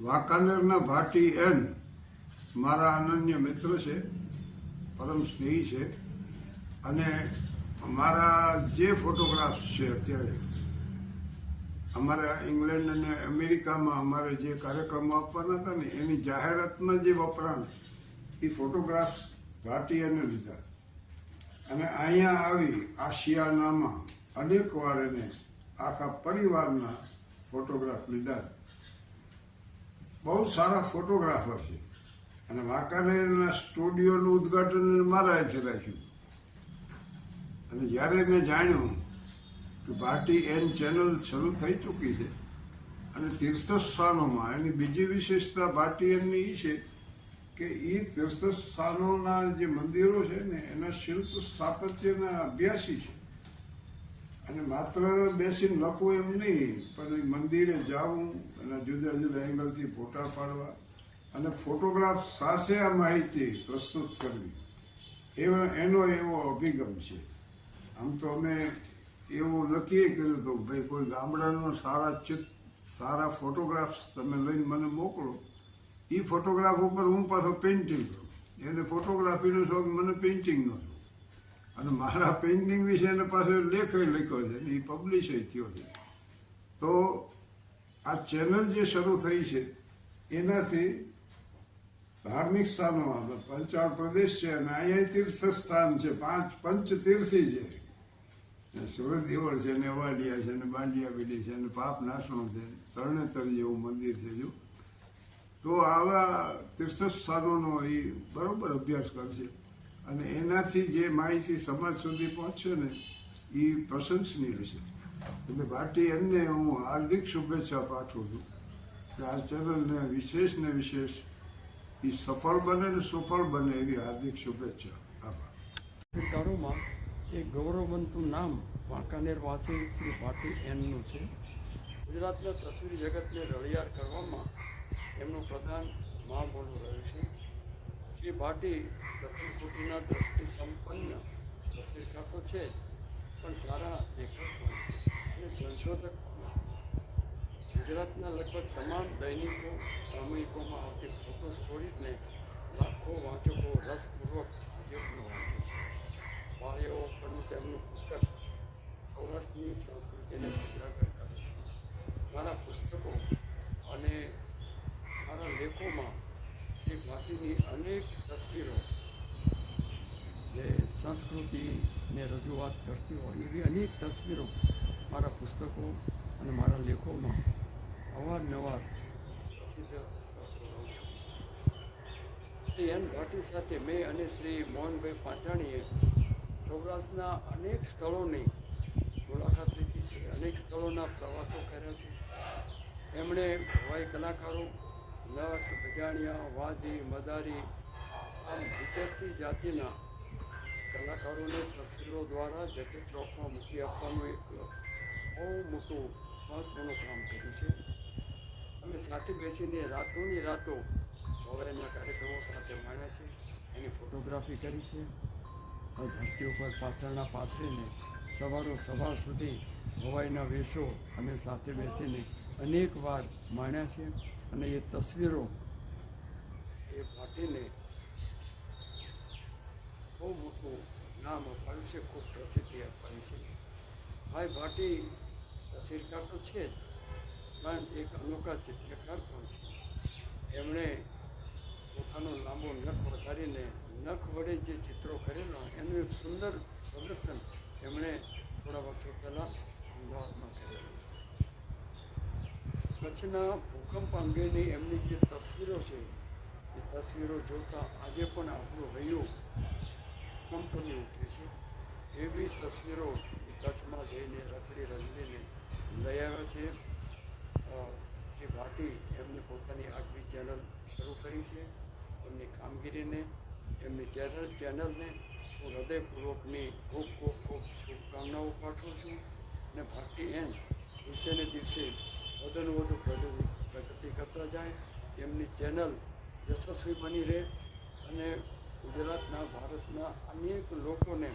વાંકાનેરના ભાટી N મારા અનન્ય મિત્ર છે, પરમ સ્નેહી છે. અને મારા જે ફોટોગ્રાફ્સ છે અત્યારે, અમારા ઇંગ્લેન્ડ અને અમેરિકામાં અમારે જે કાર્યક્રમો આપવાના હતા ને, એની જાહેરાતમાં જે વપરાણ, એ ફોટોગ્રાફ્સ ભાટીયાને લીધા. અને અહીંયા આવી આશિયાનામાં અનેક વાર એને આખા પરિવારના ફોટોગ્રાફ લીધા. બહુ સારા ફોટોગ્રાફર છે. અને વાંકાનેરના સ્ટુડિયોનું ઉદ્ઘાટન મારા છે રાખ્યું. અને જ્યારે મેં જાણ્યું કે ભાટી એન ચેનલ શરૂ થઈ ચૂકી છે અને તીર્થસ્થાનોમાં, એની બીજી વિશેષતા ભાટી એનની એ છે કે એ તીર્થસ્થાનોના જે મંદિરો છે ને, એના શિલ્પ સ્થાપત્યના અભ્યાસી છે. અને માત્ર બેસીને લખવું એમ નહીં, પણ મંદિરે જવું અને જુદા જુદા એંગલથી ફોટા પાડવા અને ફોટોગ્રાફ સાથે આ માહિતી પ્રસ્તુત કરવી. એવો, એનો એવો અભિગમ છે. આમ તો અમે એવું નક્કી કર્યું હતું, ભાઈ, કોઈ ગામડાનો સારા ચિત્ર સારા ફોટોગ્રાફ્સ તમે લઈને મને મોકલો. એ ફોટોગ્રાફ ઉપર હું પાછો પેઇન્ટિંગ કરું. એને ફોટોગ્રાફીનો શોખ, મને પેઇન્ટિંગનો છે અને મારા પેઇન્ટિંગ વિશે એને પાછો લેખ લખ્યો છે એ પબ્લિશ થયો છે. તો આ ચેનલ જે શરૂ થઈ છે, એનાથી ધાર્મિક સ્થાનોમાં પંચાળ પ્રદેશ છે અને અહીંયા તીર્થ સ્થાન છે, પાંચ પંચ તીર્થી છે. સુરત દેવળ છે ને અવાડિયા છે ને બાંડિયા બેડી છે ને પાપ નાશણો છે તરણેતર જેવું મંદિર છે જો. તો આવા તીર્થ સ્થાનોનો એ બરોબર અભ્યાસ કરશે. અને એનાથી જે માહિતી સમાજ સુધી પહોંચશે ને એ પ્રશંસનીય છે. એટલે ભાટી એમને હું હાર્દિક શુભેચ્છા પાઠવું છું કે આ ચેનલને વિશેષ ને વિશેષ એ સફળ બને ને સુફળ બને એવી હાર્દિક શુભેચ્છા. આભાર. વિસ્તારોમાં એક ગૌરવવંતું નામ વાંકાનેર વાસી શ્રી ભાટી એમનું છે. ગુજરાતના તસવીર જગતને રળિયાર કરવામાં એમનું પ્રધાન મહાબોલું રહ્યું છે. શ્રી ભાટી પ્રથમ કોટીના દ્રષ્ટિ સંપન્ન તસવીરકાર તો છે, પણ સારા લેખક અને સંશોધક ગુજરાતના લગભગ તમામ દૈનિકો, સામયિકોમાં આવતી ફોટો સ્ટોરીઝને લાખો વાંચકો રસપૂર્વક આજે વાંચે છે. વાળીઓ પણ તેમનું પુસ્તક સૌરાષ્ટ્રની સંસ્કૃતિને ઉજાગર કરે છે. મારા પુસ્તકો અને મારા લેખોમાં શ્રી ભાટીની અનેક તસવીરો જે સંસ્કૃતિને રજૂઆત કરતી હોય, એવી અનેક તસવીરો મારા પુસ્તકો અને મારા લેખોમાં અવારનવાર પ્રસિદ્ધ રહું છું. શ્રી એન ભાટી સાથે મેં અને શ્રી મોહનભાઈ પાંચાણીએ સૌરાષ્ટ્રના અનેક સ્થળોની મુલાકાત લીધી છે. અનેક સ્થળોના પ્રવાસો કર્યા છે. એમણે હવાઈ કલાકારો નટ બજાણિયા વાદી, મદારી આમ વિચરતી જાતિના કલાકારોને તસવીરો દ્વારા જગત ચોકમાં મૂકી આપવાનું એક બહુ મોટું મહત્ત્વનું કામ કર્યું છે. અમે સાથે બેસીને રાતોની રાતો ભવાઈના કાર્યક્રમો સાથે માણ્યા છે એની ફોટોગ્રાફી કરી છે. ધરતી ઉપર પાછળના પાથરીને સવારો સવાર સુધી ભવાઈના વેશો અમે સાથે બેસીને અનેક વાર માણ્યા છે અને એ તસવીરો એ ભાટીને બહુ મોટું નામ અપાયું છે, ખૂબ પ્રસિદ્ધિ અપાવી છે. ભાઈ ભાટી તસવીરકાર તો છે જ, પણ એક અનોખા ચિત્રકાર પણ છે. એમણે પોતાનો લાંબો નખ વધારીને, નખ વડે જે ચિત્રો કરેલા, એનું એક સુંદર પ્રદર્શન એમણે થોડા વર્ષો પહેલાં અમદાવાદમાં કરેલું. કચ્છના ભૂકંપ અંગેની એમની જે તસવીરો છે, એ તસવીરો જોતાં આજે પણ આપણું હૈયું કંપની ઉઠે છે. એવી તસવીરો કચ્છમાં જઈને રખડી રંગીને લઈ આવ્યા છે. એ ભાટી એમને પોતાની આગવી ચેનલ શરૂ કરી છે. એમની કામગીરીને, એમની ચેનલ, ચેનલને હું હૃદયપૂર્વકની ખૂબ ખૂબ ખૂબ શુભકામનાઓ પાઠવું છું. અને ભાટી એમ દિવસે ને દિવસે વધુ વધુ પ્રગતિ કરતા જાય, તેમની ચેનલ યશસ્વી બની રહે અને ગુજરાતના, ભારતના અનેક લોકોને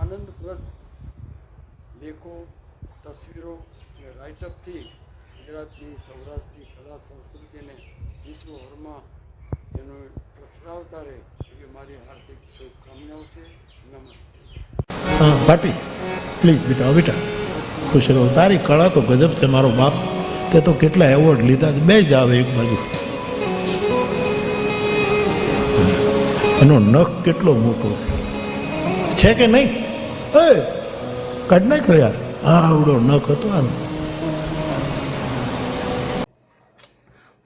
આનંદપ્રદ લેખો, તસવીરો અને રાઇટઅપથી ગુજરાતની સૌરાષ્ટ્રની કલા સંસ્કૃતિને વિશ્વભરમાં એનો પ્રસરાવતા રહે એ મારી હાર્દિક શુભકામનાઓ છે. નમસ્તે. પાટી પ્લીઝ બેટા બેટા, ખુશ રહો. તારી કળા તો ગજબ છે, મારો બાપ. તે તો કેટલા એવોર્ડ લીધા બે જ આવે એક બાજુ. એનો નખ કેટલો મોટો છે? કે નહીં? એ, કાઢ નાખ્યો યાર. આ આવડો નખ હતો આનો.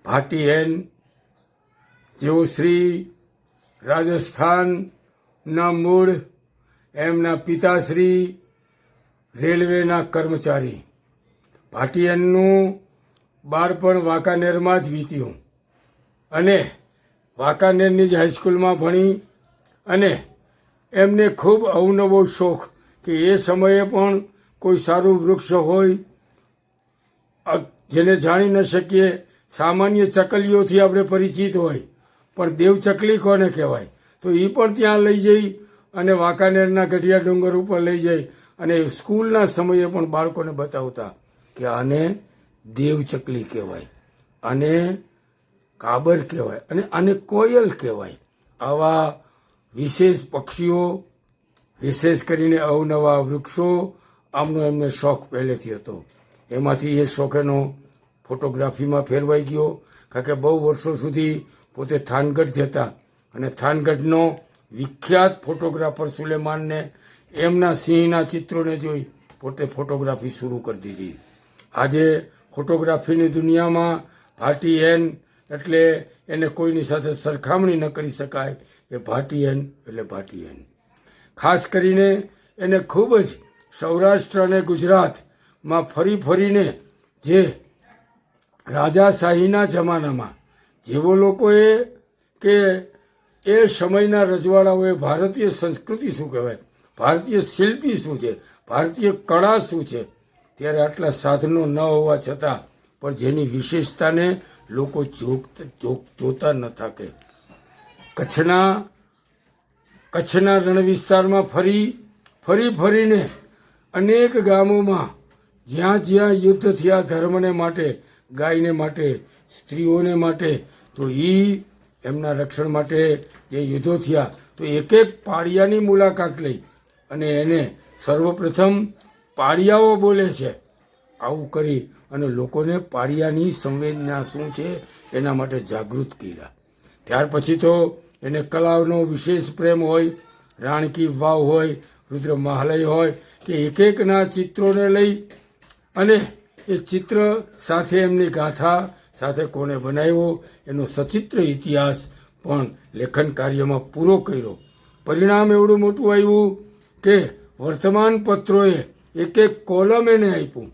ભાટીએન જેઓ શ્રી રાજસ્થાનના મૂળ, એમના પિતાશ્રી રેલવેના કર્મચારી. ભાટીએનનું બાળપણ વાંકાનેરમાં જ વીત્યું. અને વાંકાનેરની જ હાઈસ્કૂલમાં ભણી અને એમને ખૂબ અવનવો શોખ કે એ સમયે પણ કોઈ સારું વૃક્ષ હોય જેને જાણી ન શકીએ, સામાન્ય ચકલીઓથી આપણે પરિચિત હોય. પણ દેવચકલી કોને કહેવાય? તો એ પણ ત્યાં લઈ જઈ અને વાંકાનેરના ગઢિયા ડુંગર ઉપર લઈ જઈ અને સ્કૂલના સમયે પણ બાળકોને બતાવતા કે આને દેવ ચકલી કહેવાય, અને કાબર કહેવાય, અને આને કોયલ કહેવાય. આવા વિશેષ પક્ષીઓ, વિશેષ કરીને અવનવા વૃક્ષો, આમનો એમને શોખ પહેલેથી હતો. એમાંથી એ શોખ એનો ફોટોગ્રાફીમાં ફેરવાઈ ગયો, કારણ કે બહુ વર્ષો સુધી પોતે થાનગઢ જતા, અને થાનગઢનો વિખ્યાત ફોટોગ્રાફર સુલેમાનને એમના સિંહના ચિત્રોને જોઈ પોતે ફોટોગ્રાફી શરૂ કરી દીધી. આજે ફોટોગ્રાફીની દુનિયામાં ભાટી એન એટલે એને કોઈની સાથે સરખામણી ન કરી શકાય એ ભાટી એન એટલે ભાટી એન. ખાસ કરીને એને ખૂબ જ સૌરાષ્ટ્ર અને ગુજરાતમાં ફરી ફરીને જે રાજાશાહીના જમાનામાં જેવો લોકોએ કે એ સમયના રજવાડાઓએ ભારતીય સંસ્કૃતિ શું કહેવાય? ભારતીય શિલ્પી શું છે? ભારતીય કળા શું છે? ત્યારે આટલા સાધનો ન હોવા છતાં પણ જેની વિશેષતાને લોકો જોતા ન થાકે. કચ્છના કચ્છના રણ વિસ્તારમાં ફરી ફરી ફરીને અનેક ગામોમાં જ્યાં જ્યાં યુદ્ધ થયા ધર્મને માટે, ગાયને માટે, સ્ત્રીઓને માટે, તો એ એમના રક્ષણ માટે જે યુદ્ધો થયા, તો એક એક પાળિયાની મુલાકાત લઈ અને એને સર્વપ્રથમ પાળિયાઓ બોલે છે. આવું કરી અને લોકોને પાળિયાની સંવેદના શું છે એના માટે જાગૃત કર્યા. ત્યાર પછી તો એને કલાનો વિશેષ પ્રેમ હોય, રાણકી વાવ હોય રુદ્ર મહાલય હોય કે એક એકના ચિત્રોને લઈ અને એ ચિત્ર સાથે એમની ગાથા સાથે કોને બનાવ્યો એનો સચિત્ર ઇતિહાસ પણ લેખન કાર્યમાં પૂરો કર્યો. પરિણામ એવડું મોટું આવ્યું કે વર્તમાન પત્રોએ એક એક કોલમ એને આપ્યું.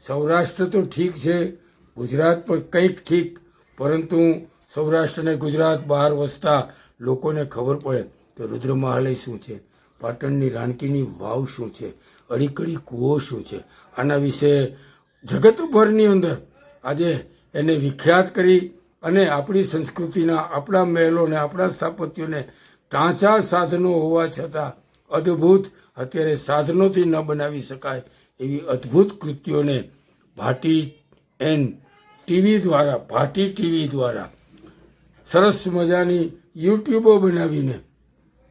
સૌરાષ્ટ્ર તો ઠીક છે, ગુજરાત પણ કંઈક ઠીક, પરંતુ સૌરાષ્ટ્રને ગુજરાત બહાર વસતા લોકોને ખબર પડે કે રુદ્ર મહાલય શું છે, પાટણની રાણકીની વાવ શું છે, અડીકડી કૂવો શું છે. આના વિશે જગતભરની અંદર આજે એને વિખ્યાત કરી અને આપણી સંસ્કૃતિના આપણા મહેલોને, આપણા સ્થાપત્યોને ટાંચા સાધનો હોવા છતાં અદ્ભુત અત્યારે સાધનોથી ન બનાવી શકાય એવી અદ્ભુત કૃત્યોને ભાટી એન ટીવી દ્વારા, ભાટી ટીવી દ્વારા સરસ મજાની યુટ્યુબો બનાવીને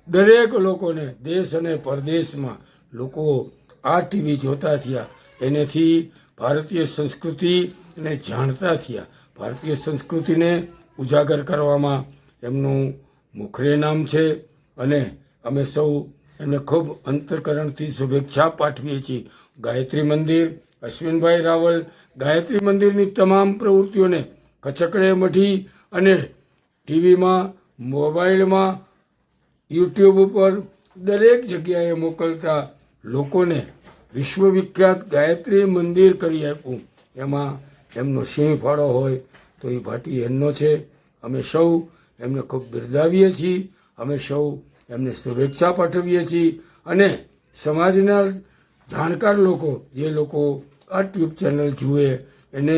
દરેક લોકોને દેશ અને પરદેશમાં લોકો આ ટીવી જોતા થયા. એનેથી ભારતીય સંસ્કૃતિને જાણતા થયા. ભારતીય સંસ્કૃતિને ઉજાગર કરવામાં એમનું મુખરે નામ છે અને અમે સૌ એમને ખૂબ અંતકરણથી શુભેચ્છા પાઠવીએ છીએ. ગાયત્રી મંદિર, અશ્વિનભાઈ રાવલ, ગાયત્રી મંદિરની તમામ પ્રવૃત્તિઓને કચકડે મઢી અને ટીવીમાં, મોબાઈલમાં, યુટ્યુબ ઉપર દરેક જગ્યાએ મોકલતા લોકોને વિશ્વવિખ્યાત ગાયત્રી મંદિર કરી આપ્યું એમાં એમનો સિંહ ફાળો હોય તો એ ભાટી એમનો છે. અમે સૌ એમને ખૂબ બિરદાવીએ છીએ. અમે સૌ એમને શુભેચ્છા પાઠવીએ છીએ અને સમાજના જાણકાર લોકો, જે લોકો આ ટ્યુબ ચેનલ જુએ, એને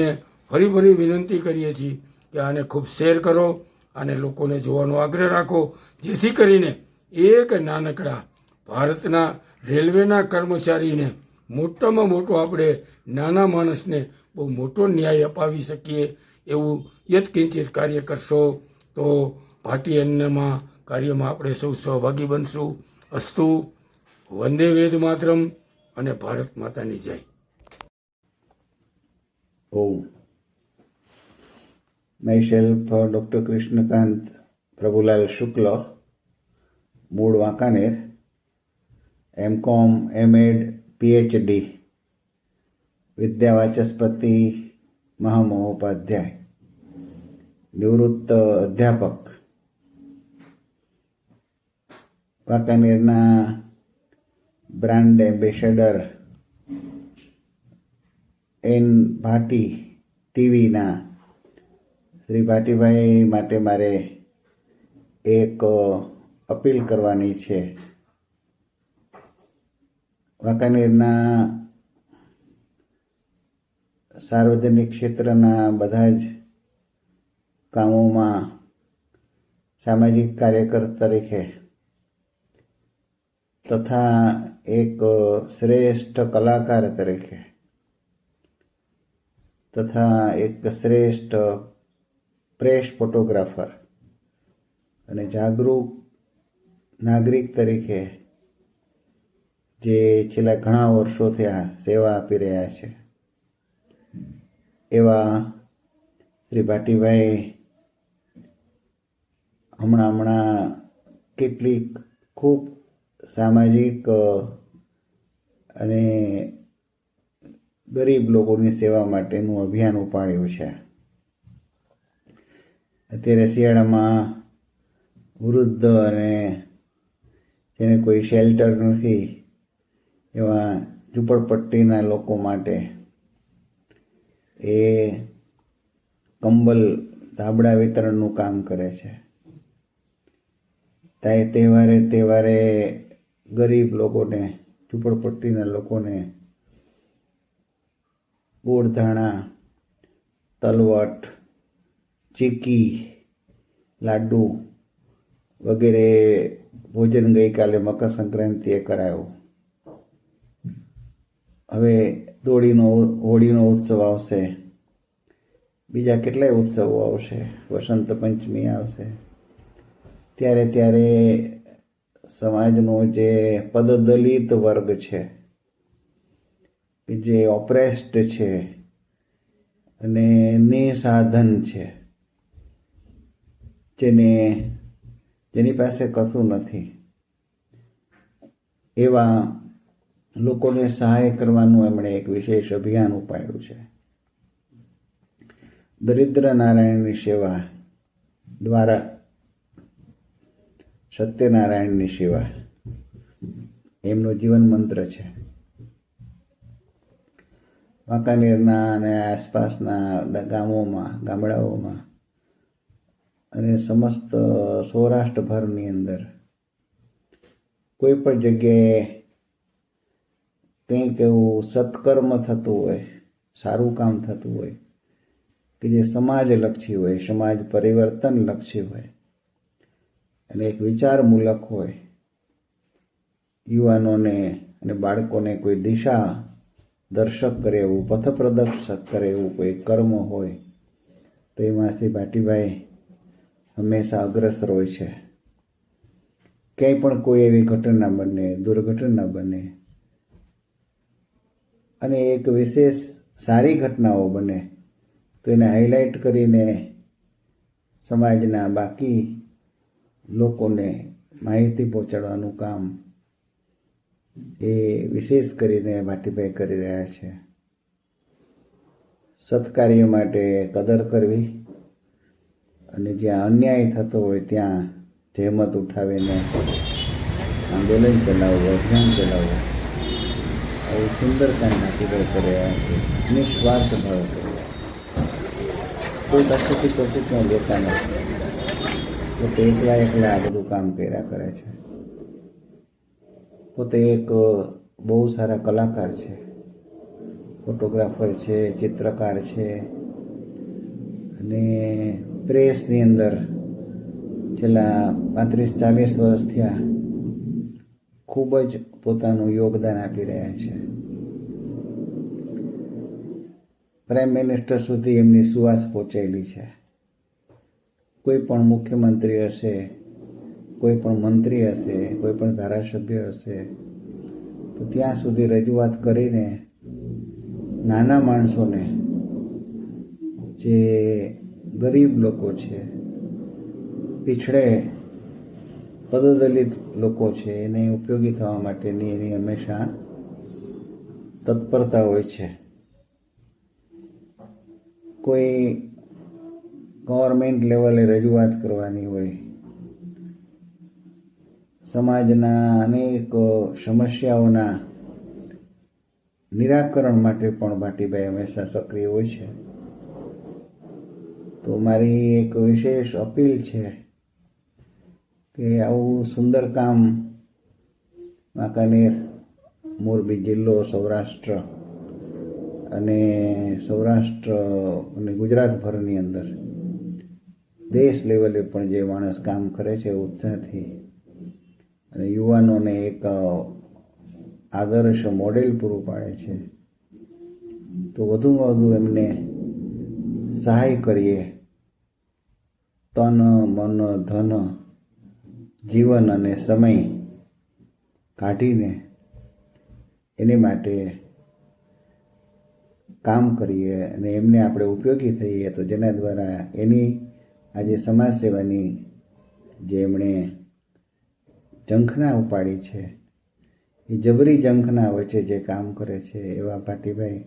ફરી ફરી વિનંતી કરીએ છીએ કે આને ખૂબ શેર કરો અને લોકોને જોવાનો આગ્રહ રાખો, જેથી કરીને એક નાનકડા ભારતના રેલવેના કર્મચારીને મોટામાં મોટો આપણે નાના માણસને બહુ મોટો ન્યાય અપાવી શકીએ એવું યત્કિંચિત કાર્ય કરશો તો ભાટી અન્નમાં કાર્યમાં આપણે સૌ સહભાગી બનશું. અસ્તુ, વંદે વેદ માતરમ અને ભારત માતાની જય. ઓમ myself self doctor Krishnakant Prabhulal Shukla, મૂળ વાંકાનેર એમ કોમ એમ એડ પીએચડી વિદ્યાવાચસ્પતિ, મહામહોપાધ્યાય, નિવૃત્ત અધ્યાપક વાંકાનેરના બ્રાન્ડ એમ્બેસેડર એન ભાટી ટીવીના શ્રી ભાટીભાઈ માટે મારે એક અપીલ કરવાની છે. વાંકાનેરના સાર્વજનિક ક્ષેત્રના બધા જ કામોમાં સામાજિક કાર્યકર તરીકે તથા એક શ્રેષ્ઠ કલાકાર તરીકે. તથા એક શ્રેષ્ઠ પ્રેસ ફોટોગ્રાફર અને જાગૃત નાગરિક તરીકે જે છેલ્લા ઘણા વર્ષોથી આ સેવા આપી રહ્યા છે. એવા શ્રી ભાટીભાઈ હમણાં હમણાં કેટલીક ખૂબ સામાજિક અને ગરીબ લોકોની સેવા માટેનું અભિયાન ઉપાડ્યું છે. અત્યારે શિયાળામાં વૃદ્ધ અને જેને કોઈ શેલ્ટર નથી, એવા ઝૂંપડપટ્ટીના લોકો માટે એ કંબલ ધાબળા વિતરણનું કામ કરે છે. તહેવારે તહેવારે ગરીબ લોકોને, ઝૂંપડપટ્ટીના લોકોને, ગોળધાણા, તલવટ, ચીકી, લાડુ વગેરે ભોજન ગઈકાલે મકર સંક્રાંતિએ કરાયું. હવે દોડીનો, હોળીનો ઉત્સવ આવશે. બીજા કેટલાય ઉત્સવો આવશે? વસંત પંચમી આવશે. ત્યારે ત્યારે સમાજનો જે પદદલિત વર્ગ છે જે ઓપરેસ્ટ છે અને નિસાધન છે, જેને, જેની પાસે કશું નથી, એવા લોકોને સહાય કરવાનું એમણે એક વિશેષ અભિયાન ઉપાડ્યું છે. દરિદ્ર નારાયણની સેવા દ્વારા સત્યનારાયણની સેવા. એમનો જીવન મંત્ર છે. વાંકાનેરના અને આસપાસના ગામોમાં, ગામડાઓમાં અને સમસ્ત સૌરાષ્ટ્રભરની અંદર કોઈ પણ જગ્યાએ કંઈક એવું સત્કર્મ થતું હોય, સારું કામ થતું હોય, કે જે સમાજલક્ષી હોય, સમાજ પરિવર્તન લક્ષી હોય અને એક વિચારમૂલક હોય. યુવાનોને અને બાળકોને કોઈ દિશા દર્શક કરે એવું, પથપ્રદર્શક કરે એવું કોઈ કર્મ હોય, તો એમાં શ્રી ભાટીભાઈ હંમેશા અગ્રસર હોય છે. ક્યાંય પણ કોઈ એવી ઘટના બને, દુર્ઘટના બને, અને એક વિશેષ સારી ઘટનાઓ બને, તો એને હાઇલાઇટ કરીને સમાજના બાકી લોકોને માહિતી પહોંચાડવાનું કામ એ વિશેષ કરીને ભાટીભાઈ કરી રહ્યા છે. સત્કાર્ય માટે કદર કરવી અને જ્યાં અન્યાય થતો હોય ત્યાં જહેમત ઉઠાવીને આંદોલન ચલાવવું, અભિયાન ચલાવવું. આવું સુંદર કામ ભાટીભાઈ કરી રહ્યા છે. નિસ્વાર્થ ભાવ કરી રહ્યા કોઈ પાસેથી કશું ત્યાં લેતા નથી. પોતે એકલા એકલા આ બધું કામ કર્યા કરે છે. પોતે એક બહુ સારા કલાકાર છે. ફોટોગ્રાફર છે, ચિત્રકાર છે. અને પ્રેસની અંદર છેલ્લા પાંત્રીસ, ચાલીસ વર્ષ થયા ખૂબ જ પોતાનું યોગદાન આપી રહ્યા છે. પ્રાઇમ મિનિસ્ટર સુધી એમની સુવાસ પહોંચેલી છે. કોઈ પણ મુખ્યમંત્રી હશે, કોઈ પણ મંત્રી હશે, કોઈ પણ ધારાસભ્ય હશે, તો ત્યાં સુધી રજૂઆત કરીને નાના માણસોને જે ગરીબ લોકો છે, પીછડે પદદલિત લોકો છે, એને ઉપયોગી થવા માટેની એની હંમેશા તત્પરતા હોય છે. કોઈ ગવર્મેન્ટ લેવલે રજૂઆત કરવાની હોય. સમાજના અનેક સમસ્યાઓના નિરાકરણ માટે પણ ભાટીભાઈ હંમેશા સક્રિય હોય છે. તો મારી એક વિશેષ અપીલ છે કે આવું સુંદર કામ વાંકાનેર, મોરબી જિલ્લો, સૌરાષ્ટ્ર અને સૌરાષ્ટ્ર અને ગુજરાતભરની અંદર દેશ લેવલે પણ જે માણસ કામ કરે છે ઉત્સાહથી. અને યુવાનોને એક આદર્શ મોડેલ પૂરું પાડે છે. તો વધુમાં વધુ એમને સહાય કરીએ. તન, મન, ધન, જીવન અને સમય કાઢીને એને માટે કામ કરીએ અને એમને આપણે ઉપયોગી થઈએ તો જેના દ્વારા એની આજે સમાજ સેવાની જે એમણે ઝંખના ઉપાડી છે, એ જબરી ઝંખના વચ્ચે જે કામ કરે છે, એવા પાટીભાઈ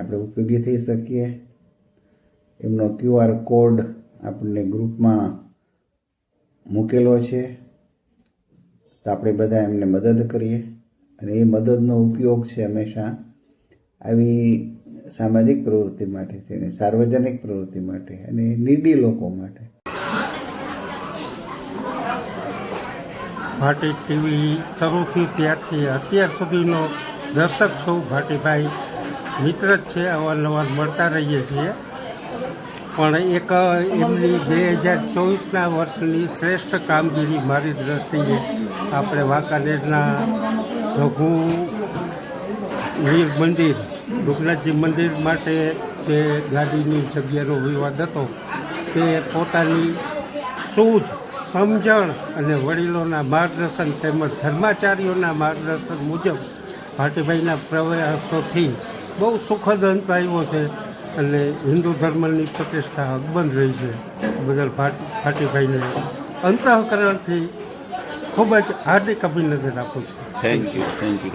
આપણે ઉપયોગી થઈ શકીએ. એમનો ક્યુઆર કોડ આપણને ગ્રુપમાં મૂકેલો છે, તો આપણે બધા એમને મદદ કરીએ. અને એ મદદનો ઉપયોગ છે હંમેશા. આવી સામાજિક પ્રવૃત્તિ માટે થઈને સાર્વજનિક પ્રવૃત્તિ માટે અને નીડી લોકો માટે. ભાટી ટીવી શરૂથી ત્યારથી અત્યાર સુધીનો દર્શક છું ભાટીભાઈ. મિત્ર જ છે, અવારનવાર મળતા રહીએ છીએ. પણ એક એમની બે હજાર ચોવીસના વર્ષની શ્રેષ્ઠ કામગીરી મારી દ્રષ્ટિએ આપણે વાંકાનેરના લઘુ વીર મંદિર રૂપનાથજી મંદિર માટે જે ગાડીની જગ્યાનો વિવાદ હતો, તે પોતાની સૂઝ, સમજણ અને વડીલોના માર્ગદર્શન તેમજ ધર્માચાર્યોના માર્ગદર્શન મુજબ ભાટીભાઈના પ્રયાસોથી બહુ સુખદ અંત આવ્યો છે અને હિન્દુ ધર્મની પ્રતિષ્ઠા અકબંધ રહી છે. બદલ ભાટ, ભાટીભાઈને અંતઃકરણથી ખૂબ જ હાર્દિક અભિનંદન આપું છું. Thank you thank you